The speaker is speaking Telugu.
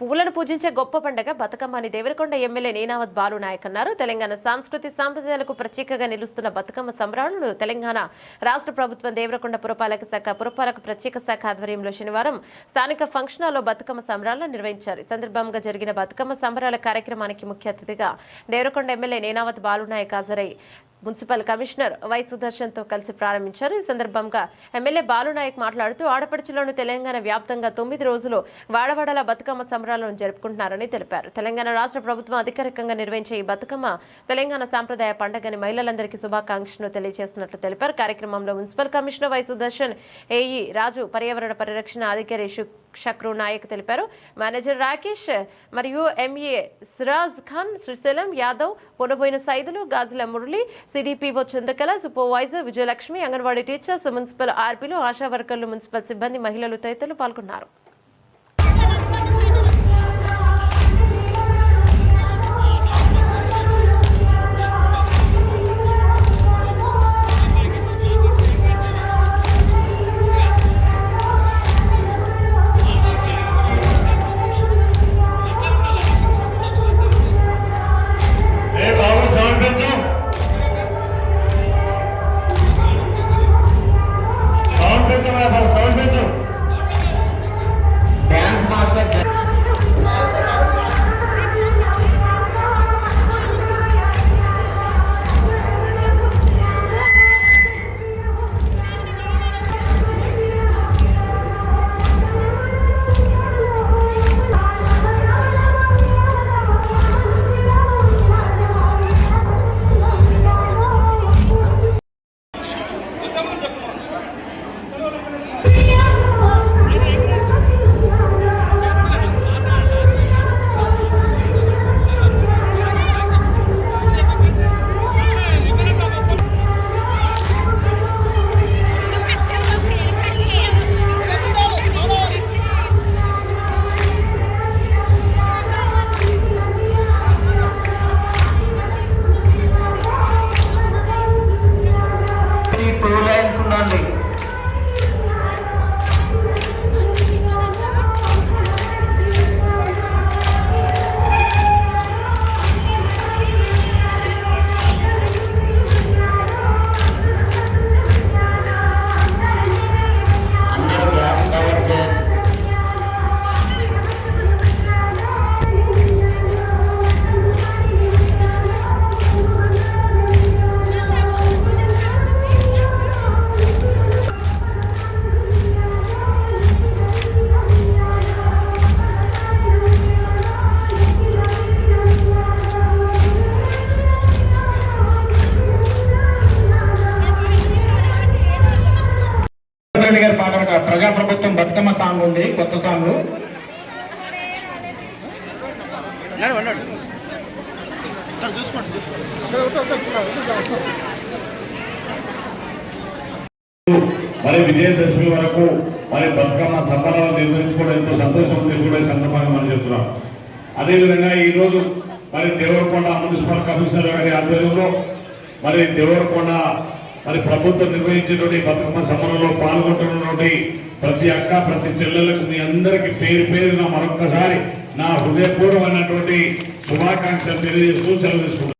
పువ్వులను పూజించే గొప్ప పండుగ బతుకమ్మ అని దేవరకొండ ఎమ్మెల్యే నీనావత్ బాలు నాయక్ అన్నారు. తెలంగాణ సాంస్కృతి సాంప్రదాయాలకు ప్రత్యేకగా నిలుస్తున్న బతుకమ్మ సంబరాలను తెలంగాణ రాష్ట్ర ప్రభుత్వం దేవరకొండ పురపాలక శాఖ పురపాలక ప్రత్యేక శాఖ ఆధ్వర్యంలో శనివారం స్థానిక ఫంక్షన్ హాల్లో బతుకమ్మ సంబరాలను నిర్వహించారు. ఈ సందర్భంగా జరిగిన బతుకమ్మ సంబరాల కార్యక్రమానికి ముఖ్య అతిథిగా దేవరకొండ ఎమ్మెల్యే నీనావత్ బాలు నాయక్ హాజరై మున్సిపల్ కమిషనర్ వై సుదర్శన్తో కలిసి ప్రారంభించారు. ఈ సందర్భంగా ఎమ్మెల్యే బాలునాయక్ మాట్లాడుతూ ఆడపడుచులను తెలంగాణ వ్యాప్తంగా తొమ్మిది రోజులు వాడవాడల బతుకమ్మ సంబరాలను జరుపుకుంటున్నారని తెలిపారు. తెలంగాణ రాష్ట్ర ప్రభుత్వం అధికారికంగా నిర్వహించే ఈ బతుకమ్మ తెలంగాణ సాంప్రదాయ పండుగని మహిళలందరికీ శుభాకాంక్షలు తెలియజేస్తున్నట్లు తెలిపారు. కార్యక్రమంలో municipal commissioner Y Sudarshan AE Raju పర్యావరణ పరిరక్షణ అధికారి షక్రు నాయక్ తెలిపారు. మేనేజర్ రాకేష్ మరియు MA Siraj Khan Srisailam Yadav Ponaboina Saidulu Gajula Murali CDPO Chandrakala supervisor Vijayalakshmi Anganwadi teachers municipal ఆర్పీలు ASHA వర్కర్లు మున్సిపల్ సిబ్బంది మహిళలు తదితరులు పాల్గొన్నారు. రెడ్డి గారి పాట ఒక ప్రజాప్రభుత్వం బతుకమ్మ సాంగ్ ఉంది కొత్త సాంగ్. మరి విజయదశమి వరకు మరి బతుకమ్మ సంబరాలు నిర్వహించుకోవడం ఎంతో సంతోషం ఉంది కూడా ఈ సందర్భంగా మనం చెప్తున్నాం. అదేవిధంగా ఈ రోజు మరి దేవరకొండ మున్సిపల్ కమిషనర్ గారి ఆధ్వర్యంలో మరి దేవరకొండ మరి ప్రభుత్వం నిర్వహించినటువంటి బతుకమ్మ సమరంలో పాల్గొంటున్నటువంటి ప్రతి అక్క ప్రతి చెల్లెలకు మీ అందరికి పేరు పేరున మరొక్కసారి నా హృదయపూర్వమైనటువంటి శుభాకాంక్షలు తెలియజేస్తూ సెలవు